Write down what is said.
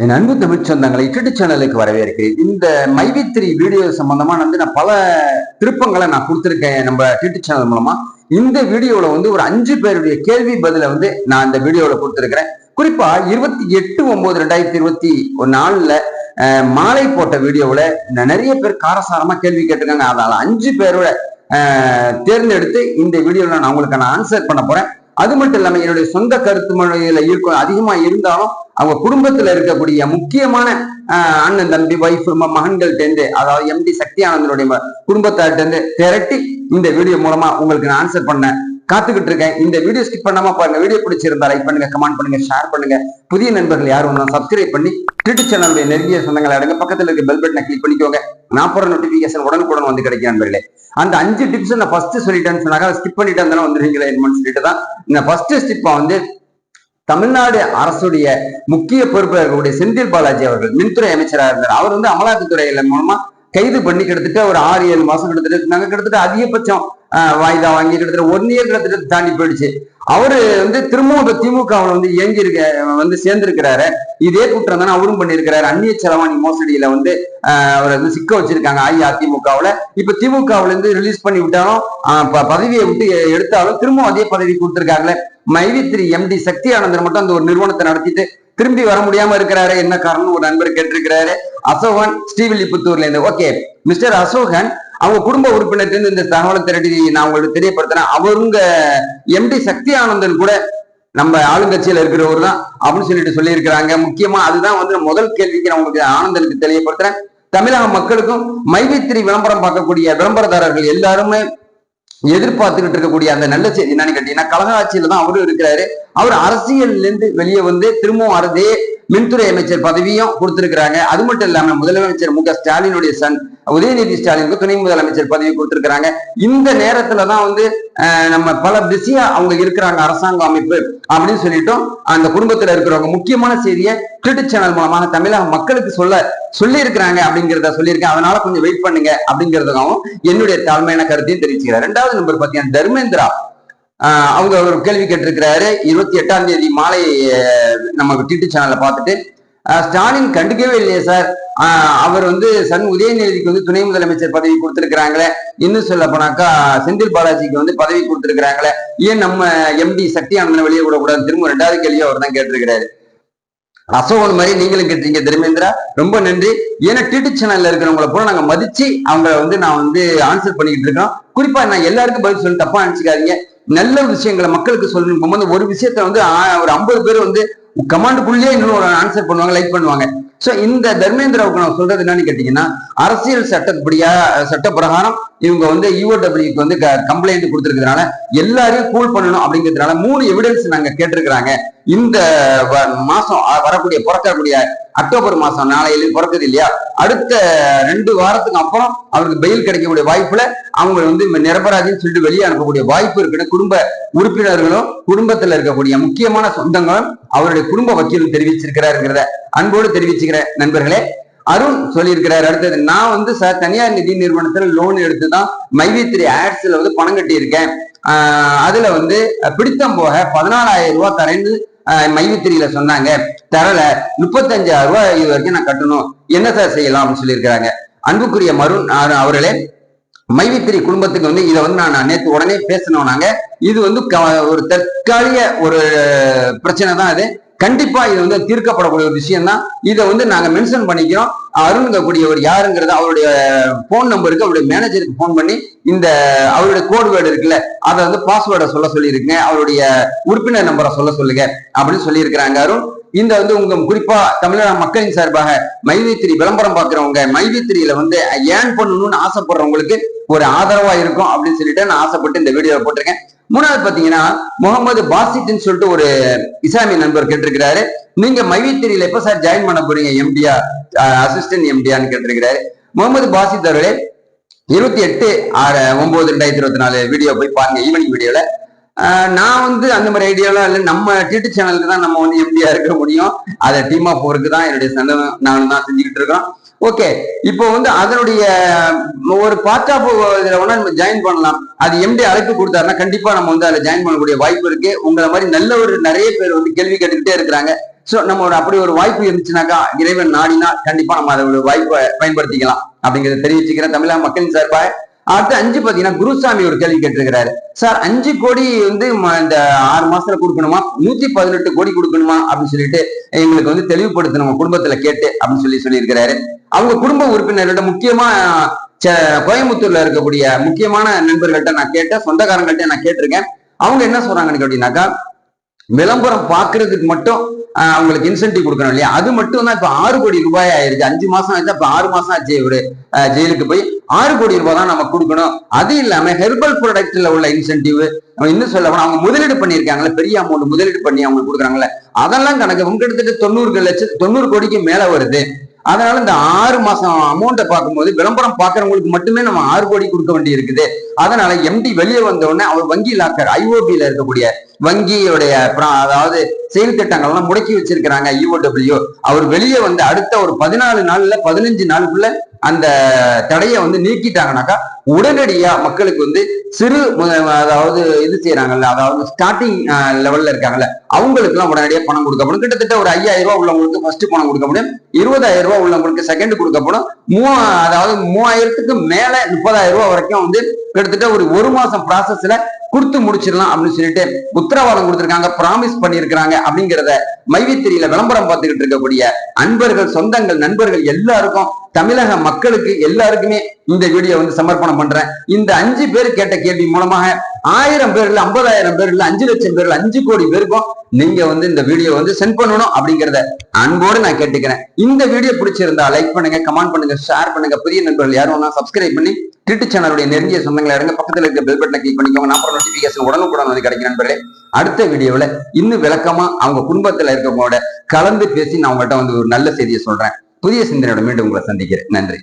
என் அன்பு தமிழ் சொந்தங்களை யூடியூப் சேனலுக்கு வரவேற்கிறேன். இந்த மைவித்திரி வீடியோ சம்பந்தமா வந்து நான் பல திருப்பங்களை நான் கொடுத்துருக்கேன் நம்ம யூடியூப் சேனல் மூலமா. இந்த வீடியோல வந்து ஒரு அஞ்சு பேருடைய கேள்வி பதில வந்து நான் இந்த வீடியோல கொடுத்துருக்கிறேன். குறிப்பா இருபத்தி எட்டு ஒன்பது ரெண்டாயிரத்தி இருபத்தி ஒரு நாலுல மாலை போட்ட வீடியோவில் நிறைய பேர் காரசாரமா கேள்வி கேட்டிருக்காங்க. அதனால அஞ்சு பேரோட அஹ், தேர்ந்தெடுத்து இந்த வீடியோவில் நான் உங்களுக்கு நான் ஆன்சர் பண்ண போறேன். அது மட்டும் இல்லாமல் என்னுடைய சொந்த கருத்து மொழியில இருக்கும் அதிகமா இருந்தாலும் அவங்க குடும்பத்துல இருக்கக்கூடிய முக்கியமான அண்ணன் தம்பி ஒய்ஃப் மகன்கள்ட்ட அதாவது எம்டி சக்தி ஆனந்தனுடைய ம- குடும்பத்தார்ட்ட இருந்து திரட்டி இந்த வீடியோ மூலமா உங்களுக்கு நான் ஆன்சர் பண்ண காத்துக்கிட்டு இருக்கேன். இந்த வீடியோ ஸ்கிப் பண்ணாம பாருங்க. வீடியோ பிடிச்சிருந்தா லைக் பண்ணுங்க கமெண்ட் பண்ணுங்க ஷேர் பண்ணுங்க. புதிய நண்பர்கள் யாரும் ஒன்றும் சப்ஸ்கிரைப் பண்ணி ட்விட்டர் சேனலுடைய நெருங்கிய சொந்தங்களை அடங்க பக்கத்தில் இருக்க பெல் பட்டனை கிளிக் பண்ணிக்கோங்க. நான் போற நோட்டிபிகேஷன் உடனுக்குடன் வந்து கிடைக்கும் நண்பர்களே. அந்த அஞ்சு டிப்ஸ் நான் ஃபர்ஸ்ட் சொல்லிட்டேன்னு சொன்னாங்க. ஸ்கிப் பண்ணிட்டு இருந்தாலும் வந்துருவீங்களா என்னன்னு சொல்லிட்டு தான் இந்த ஃபர்ஸ்ட் ஸ்டிப்பா வந்து தமிழ்நாடு அரசுடைய முக்கிய பொறுப்பில் இருக்கக்கூடிய செந்தில் பாலாஜி அவர்கள் மின்துறை அமைச்சராக இருந்தார். அவர் வந்து அமலாக்கத்துறையில மூலமா கைது பண்ணி கிட்டத்தட்ட ஒரு ஆறு ஏழு மாசம் கிட்டத்தட்ட நாங்க கிட்டத்தட்ட அதிகபட்சம் வாய்தா வாங்கி கிட்டத்தட்ட ஒன் இயர் கிட்டத்தட்ட தாண்டி போயிடுச்சு. அவரு வந்து திரும்பவும் இப்ப திமுகவில் வந்து இயங்கி இருக்க வந்து சேர்ந்திருக்கிறாரு. இதே குற்றம் தானே அவரும் பண்ணியிருக்கிறாரு. அந்நிய செலவாணி மோசடியில வந்து ஆஹ், அவரை வந்து சிக்க வச்சிருக்காங்க அஇஅதிமுகவுல இப்ப திமுகவுல இருந்து ரிலீஸ் பண்ணி விட்டாலும் பதவியை விட்டு எடுத்தாலும் திரும்பவும் அதே பதவி கொடுத்திருக்காங்களே. மைவித்ரி எம்டி சக்தி ஆனந்தன் மட்டும் அந்த ஒரு நிறுவனத்தை நடத்திட்டு திரும்பி வர முடியாம இருக்கிறாரு. என்ன காரணம் ஒரு நண்பர் கேட்டிருக்கிறாரு. அசோகன் ஸ்ரீவில்லிபுத்தூர்ல இருந்து. ஓகே மிஸ்டர் அசோகன் அவங்க குடும்ப உறுப்பினர்லேருந்து இந்த தகவலை திரட்டி நான் உங்களுக்கு தெரியப்படுத்துறேன். அவருங்க எம்டி சக்தி ஆனந்தன் கூட நம்ம ஆளுங்கட்சியில இருக்கிறவர் தான் அப்படின்னு சொல்லிட்டு சொல்லியிருக்கிறாங்க. முக்கியமா அதுதான் வந்து முதல் கேள்விக்கு நான் உங்களுக்கு ஆனந்தனுக்கு தெரியப்படுத்துறேன். தமிழக மக்களுக்கும் மைவித்திரி விளம்பரம் பார்க்கக்கூடிய விளம்பரதாரர்கள் எல்லாருமே எதிர்பார்த்துக்கிட்டு இருக்கக்கூடிய அந்த நல்ல செய்தி என்னன்னு கேட்டீங்கன்னா கழக ஆட்சியில தான் அவரும் இருக்கிறாரு. அவர் அரசியல்ல இருந்து வெளியே வந்து திரும்பவும் அதே மின்துறை அமைச்சர் பதவியும் கொடுத்திருக்கிறாங்க. அது மட்டும் இல்லாம முதலமைச்சர் மு க ஸ்டாலினுடைய சன் உதயநிதி ஸ்டாலினுக்கு துணை முதலமைச்சர் பதவி கொடுத்திருக்கிறாங்க. இந்த நேரத்துலதான் வந்து நம்ம பல பிஸியா அவங்க இருக்கிறாங்க அரசாங்க அமைப்பு அப்படின்னு சொல்லிட்டோம் அந்த குடும்பத்துல இருக்கிறவங்க முக்கியமான செய்தியை ட்விட்டர் சேனல் மூலமாக தமிழக மக்களுக்கு சொல்ல சொல்லி இருக்கிறாங்க அப்படிங்கிறத சொல்லியிருக்கேன். அதனால கொஞ்சம் வெயிட் பண்ணுங்க அப்படிங்கிறதுக்காகவும் என்னுடைய தாழ்மையான கருத்தையும் தெரிவிச்சுக்கிறேன். ரெண்டாவது நம்பர் பாத்தீங்கன்னா தர்மேந்திரா. அவங்க ஒரு கேள்வி கேட்டிருக்கிறாரு. இருபத்தி எட்டாம் தேதி மாலை நம்ம ட்விட்டர் சேனல்ல பார்த்துட்டு ஸ்டாலின் கண்டுக்கவே இல்லையே சார். அவர் வந்து சன் உதயநிதிக்கு வந்து துணை முதலமைச்சர் பதவி கொடுத்திருக்கிறாங்களே. இன்னும் சொல்ல போனாக்கா செந்தில் பாலாஜிக்கு வந்து பதவி கொடுத்திருக்கிறாங்களே. ஏன் நம்ம எம்டி சக்தி ஆனந்தனை வெளியே விடக்கூடாது திரும்ப ரெண்டாவது கேள்வியும் அவர் தான் கேட்டிருக்கிறாரு. அசோகன் மாதிரி நீங்களும் கேட்டீங்க தர்மேந்திரா. ரொம்ப நன்றி. ஏன்னா டிடி சேனல்ல இருக்கிறவங்கள போல நாங்க மதிச்சு அவங்க வந்து நான் வந்து ஆன்சர் பண்ணிக்கிட்டு இருக்கோம். குறிப்பா நான் எல்லாருக்கும் பதில் சொல்லி தப்பா நினைச்சுக்காதீங்க. நல்ல விஷயங்களை மக்களுக்கு சொல்லணும். போது ஒரு விஷயத்த வந்து ஒரு ஐம்பது பேர் வந்து கமாண்டுக்குள்ளேயே இன்னொரு ஆன்சர் பண்ணுவாங்க லைக் பண்ணுவாங்க. சோ இந்த தர்மேந்திராவுக்கு நான் சொல்றது என்னன்னு கேட்டீங்கன்னா அரசியல் சட்டப்படியா சட்ட பிரகாரம் இவங்க வந்து யூஓடபிள்யூக்கு வந்து கம்ப்ளைண்ட் கொடுத்திருக்கிறதுனால எல்லாரையும் கூல் பண்ணணும் அப்படிங்கிறதுனால மூணு எவிடன்ஸ் நாங்க கேட்டிருக்கிறாங்க. இந்த மாசம் வரக்கூடிய பிறக்கக்கூடிய அக்டோபர் மாசம் நாளையில பிறக்குது இல்லையா? அடுத்த ரெண்டு வாரத்துக்கு அப்புறம் அவருக்கு பெயில் கிடைக்கக்கூடிய வாய்ப்புல அவங்க வந்து நிரபராஜின்னு நிரபராதின்னு சொல்லிட்டு வெளியே அனுப்பக்கூடிய வாய்ப்பு இருக்குன்னு குடும்ப உறுப்பினர்களும் குடும்பத்துல இருக்கக்கூடிய முக்கியமான சொந்தங்களும் அவருடைய குடும்ப வக்கீல் தெரிவிச்சிருக்கிறாருங்கிறத அன்போடு தெரிவிச்சுக்கிறேன் நண்பர்களே அருண் சொல்லியிருக்கிறார். அடுத்தது நான் வந்து சார் தனியார் நிதி நிறுவனத்துல லோன் எடுத்து தான் மைவித்திரி ஆட்ஸ்ல வந்து பணம் கட்டியிருக்கேன். ஆஹ் அதுல வந்து பிடித்தம் போக பதினாலாயிரம் ரூபாய் தரேன்னு மைவித்திரியில சொன்னாங்க. தரல முப்பத்தஞ்சாயிரம் ரூபாய் இது வரைக்கும் நான் கட்டணும். என்ன சார் செய்யலாம் அப்படின்னு சொல்லியிருக்கிறாங்க. அன்புக்குரிய மருண் அவர்களே மைவித்திரி குடும்பத்துக்கு வந்து இதை வந்து நான் நேற்று உடனே பேசணும் நாங்க. இது வந்து க- ஒரு தற்காலிக ஒரு பிரச்சனை தான் அது. கண்டிப்பா இது வந்து தீர்க்கப்படக்கூடிய ஒரு விஷயம் தான் இதை வந்து நாங்க மென்ஷன் பண்ணிக்கிறோம். அருண்கக்கூடியவர் யாருங்கிறது அவருடைய போன் நம்பருக்கு அவருடைய மேனேஜருக்கு ஃபோன் பண்ணி இந்த அவருடைய கோட் வேர்டு இருக்குல்ல அதை வந்து பாஸ்வேர்டை சொல்ல சொல்லியிருக்குங்க அவருடைய உறுப்பினர் நம்பரை சொல்ல சொல்லுங்க அப்படின்னு சொல்லியிருக்கிறாங்க அருண். இந்த வந்து உங்க குறிப்பா தமிழக மக்களின் சார்பாக மைவித்திரி விளம்பரம் பாக்குறவங்க மைவித்திரியில வந்து ஏன் பண்ணணும்னு ஆசைப்படுறவங்களுக்கு ஒரு ஆதரவா இருக்கும் அப்படின்னு சொல்லிட்டு நான் ஆசைப்பட்டு இந்த வீடியோவை போட்டிருக்கேன். மூணாவது பாத்தீங்கன்னா முகமது பாசிட்னு சொல்லிட்டு ஒரு இஸ்லாமிய நண்பர் கேட்டிருக்கிறாரு. நீங்க மைவித்திரியில எப்ப சார் ஜாயின் பண்ண போறீங்க எம்டியா அசிஸ்டன்ட் எம்டியான்னு கேட்டிருக்கிறாரு. முகமது பாசித் அவர்களே இருபத்தி எட்டு ஆறு ஒன்பது ரெண்டாயிரத்தி இருபத்தி நாலு வீடியோ போய் பாருங்க ஈவினிங் வீடியோல ஆஹ் நான் வந்து அந்த மாதிரி ஐடியாலாம் இல்லை. நம்ம டிடி சேனலுக்கு தான் நம்ம வந்து எம்டியா இருக்க முடியும். அதை டீம் ஆஃப் ஒர்க்கு தான் என்னுடைய சந்தனம் நானும் தான் செஞ்சுக்கிட்டு இருக்கோம். ஓகே இப்போ வந்து அதனுடைய ஒரு பார்ட் ஆஃப் இதில் ஒண்ணா நம்ம ஜாயின் பண்ணலாம். அது எம்டி அழைப்பு கொடுத்தாருன்னா கண்டிப்பா நம்ம வந்து அதில் ஜாயின் பண்ணக்கூடிய வாய்ப்பு இருக்கு. உங்களை மாதிரி நல்ல ஒரு நிறைய பேர் வந்து கேள்வி கேட்டுக்கிட்டே இருக்கிறாங்க. ஸோ நம்ம ஒரு அப்படி ஒரு வாய்ப்பு இருந்துச்சுனாக்கா இறைவன் நாடினா கண்டிப்பா நம்ம அதை ஒரு வாய்ப்பை பயன்படுத்திக்கலாம். அப்படிங்கிறத தெரிவிச்சுக்கிறேன். தமிழக மக்களின் சார்பாக அடுத்து அஞ்சு பாத்தீங்கன்னா குருசாமி ஒரு கேள்வி கேட்டிருக்கிறாரு. சார் அஞ்சு கோடி வந்து இந்த ஆறு மாசத்துல கொடுக்கணுமா? நூத்தி பதினெட்டு கோடி கொடுக்கணுமா? அப்படின்னு சொல்லிட்டு எங்களுக்கு வந்து தெளிவுபடுத்தணும். குடும்பத்துல கேட்டு அப்படின்னு சொல்லி சொல்லியிருக்கிறாரு. அவங்க குடும்ப உறுப்பினர்கள்ட்ட முக்கியமா ச- கோயம்புத்தூர்ல இருக்கக்கூடிய முக்கியமான நண்பர்கள்ட்ட நான் கேட்டேன். சொந்தக்காரங்கள்ட்ட நான் கேட்டிருக்கேன். அவங்க என்ன சொல்றாங்கன்னு அப்படின்னாக்கா விளம்பரம் பாக்குறதுக்கு மட்டும் அவங்களுக்கு இன்சென்டிவ் கொடுக்கணும் இல்லையா? அது மட்டும் தான் இப்ப ஆறு கோடி ரூபாய் ஆயிருச்சு அஞ்சு மாசம் ஆச்சு இப்ப ஆறு மாசம் ஆச்சு ஒரு ஜெயிலுக்கு போய் ஆறு கோடி ரூபாய் தான் நம்ம கொடுக்கணும். அது இல்லாம ஹெர்பல் ப்ராடக்ட்ல உள்ள இன்சென்டிவ் இன்னும் சொல்ல போனா அவங்க முதலீடு பண்ணியிருக்காங்களே பெரிய அமௌண்ட் முதலீடு பண்ணி அவங்க கொடுக்குறாங்களே அதெல்லாம் கணக்கு உங்க கிட்டத்தட்ட தொண்ணூறு லட்சம் தொண்ணூறு கோடிக்கு மேல வருது. அதனால இந்த ஆறு மாசம் அமௌண்ட்டை பார்க்கும்போது விளம்பரம் பார்க்கறவங்களுக்கு மட்டுமே நம்ம ஆறு கோடி கொடுக்க வேண்டி இருக்குது அதனால எம்டி வெளியே வந்த உடனே அவர் வங்கி லாக்கர் ஐஓபியில இருக்கக்கூடிய வங்கியுடைய அப்புறம் அதாவது செயல் திட்டங்கள்லாம் முடக்கி வச்சிருக்கிறாங்க இஓடபிள்யூ அவர் வெளியே வந்து அடுத்த ஒரு பதினாலு நாள்ல பதினஞ்சு நாளுக்குள்ள அந்த தடையை வந்து நீக்கிட்டாங்கனாக்கா உடனடியா மக்களுக்கு வந்து சிறு அதாவது இது செய்யறாங்கல்ல அதாவது ஸ்டார்டிங் லெவல்ல இருக்காங்கல்ல அவங்களுக்கு எல்லாம் உடனடியா பணம் கொடுக்கப்படும் கிட்டத்தட்ட ஒரு ஐயாயிரம் ரூபாய் உள்ளவங்களுக்கு ஃபர்ஸ்ட் பணம் கொடுக்க முடியும். இருபதாயிரம் ரூபாய் உள்ளவங்களுக்கு செகண்ட் கொடுக்கப்படும் மூ அதாவது மூவாயிரத்துக்கு மேல முப்பதாயிரம் ரூபாய் வரைக்கும் வந்து கிட்டத்தட்ட ஒரு ஒரு மாசம் ப்ராசஸ்ல கொடுத்து முடிச்சிடலாம் அப்படின்னு சொல்லிட்டு உத்தரவாதம் கொடுத்திருக்காங்க ப்ராமிஸ் பண்ணியிருக்கிறாங்க அப்படிங்கிறத மைவித்திரியில விளம்பரம் பார்த்துக்கிட்டு இருக்கக்கூடிய அன்பர்கள் சொந்தங்கள் நண்பர்கள் எல்லாருக்கும் தமிழக மக்களுக்கு எல்லாருக்குமே இந்த வீடியோ வந்து சமர்ப்பணம் பண்றேன். இந்த அஞ்சு பேர் கேட்ட கேள்வி மூலமாக ஆயிரம் பேர்ல ஐம்பதாயிரம் பேர் இல்ல அஞ்சு லட்சம் பேர் அஞ்சு கோடி பேருக்கும் நீங்க வந்து இந்த வீடியோ வந்து சென்ட் பண்ணணும் அப்படிங்கிறத அன்போடு நான் கேட்டுக்கிறேன். இந்த வீடியோ பிடிச்சிருந்தா லைக் பண்ணுங்க கமெண்ட் பண்ணுங்க ஷேர் பண்ணுங்க. புதிய நண்பர்கள் யாரும் சப்ஸ்கிரைப் பண்ணி டிட்டு சேனலுடைய நெருங்கிய சொந்தங்களை இறங்க பக்கத்தில் இருக்க பெல் பட்டனை கிளிக் பண்ணிக்கோங்க. நான் நோட்டிபிகேஷன் உடனுக்குடன் வந்து கிடைக்கும் நண்பர்களே. அடுத்த வீடியோவில் இன்னும் விளக்கமா அவங்க குடும்பத்துல இருக்கவங்களோட கலந்து பேசி நான் உங்கள்கிட்ட வந்து ஒரு நல்ல செய்தியை சொல்றேன். புதிய சிந்தனையோட மீண்டும் உங்களை சந்திக்கிறேன். நன்றி.